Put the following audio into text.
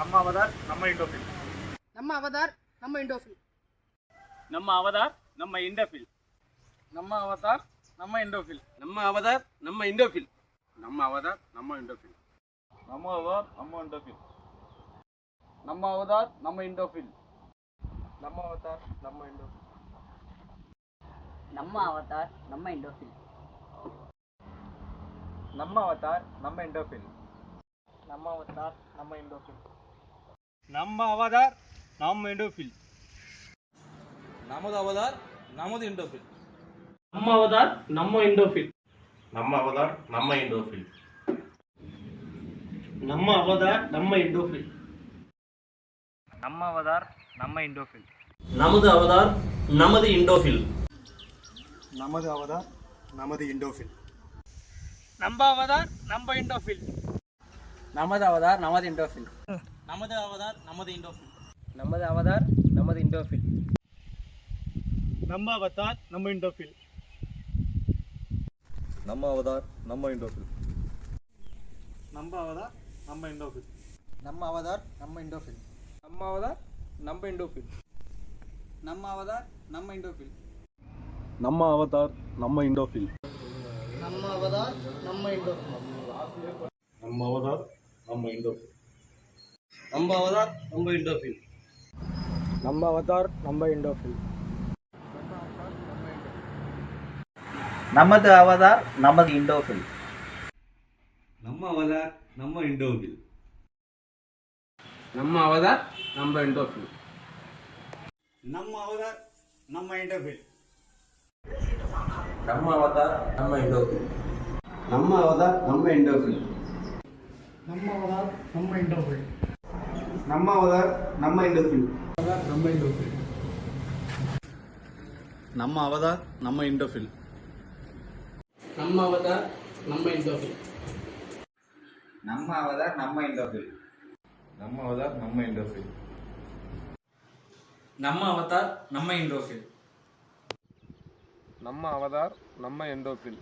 நம்ம அவதார் நம்ம இண்டோஃபில் நம்ம அவதார் நம்ம இண்டஃபில் நம்ம அவதார் நம்ம இண்டோஃபில் நம்ம அவதார் நம்ம இண்டோஃபில் நம்ம அவதார் நம்ம இண்டோஃபில் நம்ம அவதார் நம்ம இண்டோஃபில் நம்ம அவதார் நம்ம இண்டோஃபில் நம்ம அவதார் நம்ம இண்டோஃபில் நம்ம அவதார் நம்ம இண்டோஃபில் நம்ம அவதார் நம்ம இண்டோஃபில் நம்ம அவதார் நம்ம இண்டோஃபில் நம்ம அவதார் நம்ம இண்டோஃபில் நமது அவதார் நமது இண்டோஃபில் நம்ம அவதார் நம்ம இண்டோஃபில் நம்ம அவதார் நம்ம இண்டோஃபில் நம்ம அவதார் நம்ம இண்டோஃபில் நம்ம அவதார் நம்ம இண்டோஃபில் நமது அவதார் நமது இண்டோஃபில் நமது அவதார் நமது இண்டோஃபில் நம்ம அவதார் நம்ம இண்டோஃபில் நமது அவதார் நமது இண்டோஃபில் நமது அவதார் நமது இண்டோஃபில் நமது அவதார் நமது இண்டோஃபில் நம்ம அவதார் நம்ம இண்டோஃபில் நம்ம அவதார் நம்ம இண்டோஃபில் நம்ம அவதார் நம்ம இண்டோஃபில் நம்ம அவதார் நம்ம இண்டோஃபில் நம்ம அவதார் நம்ம இண்டோஃபில் நம்ம அவதார் நம்ம இண்டோஃபில் நம்ம அவதார் நம்ம இண்டோஃபில் நம்ம அவதார் நம்ம இண்டோஃபில் நம்ம அவதார் நம்ம இண்டோஃபில் நம்ம அவதார் நம்ம இண்டோஃபில் நம்ம அவதார் நம்ம இண்டோஃபில் நமது அவதார் நமது இண்டோஃபில் நம்ம அவதார் நம்ம இண்டோஃபில் நம்ம அவதார் நம்ம இண்டோஃபில் நம்ம அவதார் நம்ம இண்டோஃபில் நம்ம அவதார் நம்ம இண்டோஃபில் நம்ம அவதார் நம்ம இண்டோஃபில் நம்ம அவதார் நம்ம இண்டோஃபில் ನಮ್ಮ ಅವರ್ ನಮ್ಮ ಇಂಡಸ್ಟ್ರಿ ನಮ್ಮ ಇಂಡಸ್ಟ್ರಿ ನಮ್ಮ ಅವತಾರ್ ನಮ್ಮ ಇಂಡೋಫಿಲ್ ನಮ್ಮ ಅವತಾರ್ ನಮ್ಮ ಇಂಡೋಫಿಲ್ ನಮ್ಮ ಅವತಾರ್ ನಮ್ಮ ಇಂಡೋಫಿಲ್ ನಮ್ಮ ಅವತಾರ್ ನಮ್ಮ ಇಂಡೋಫಿಲ್ ನಮ್ಮ ಅವತಾರ್ ನಮ್ಮ ಇಂಡೋಫಿಲ್ ನಮ್ಮ ಅವತಾರ್ ನಮ್ಮ ಎಂಡೋಫಿಲ್